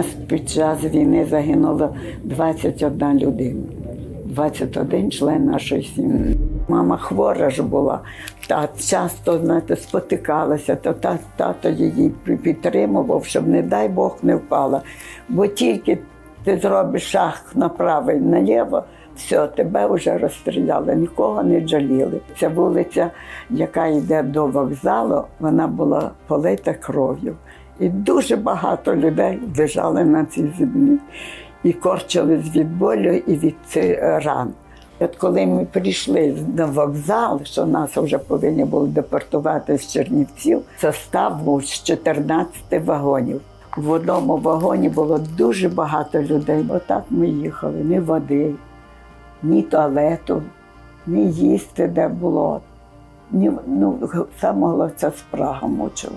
нас під час війни загинуло 21 людина. 21 член нашої сім'ї. Мама хвора ж була, та часто знаєте, спотикалася, то та, тато її підтримував, щоб, не дай Бог, не впала. Бо тільки ти зробиш шаг направо і наліво, все, тебе вже розстріляли, нікого не жаліли. Ця вулиця, яка йде до вокзалу, вона була полита кров'ю. І дуже багато людей лежали на цій землі і корчились від болю і від ран. От коли ми прийшли на вокзал, що нас вже повинні були депортувати з Чернівців, состав був з 14 вагонів. В одному вагоні було дуже багато людей. Отак ми їхали, ні води, ні туалету, ні їсти де було. Ні, ну, саме головне, це спрага мучила.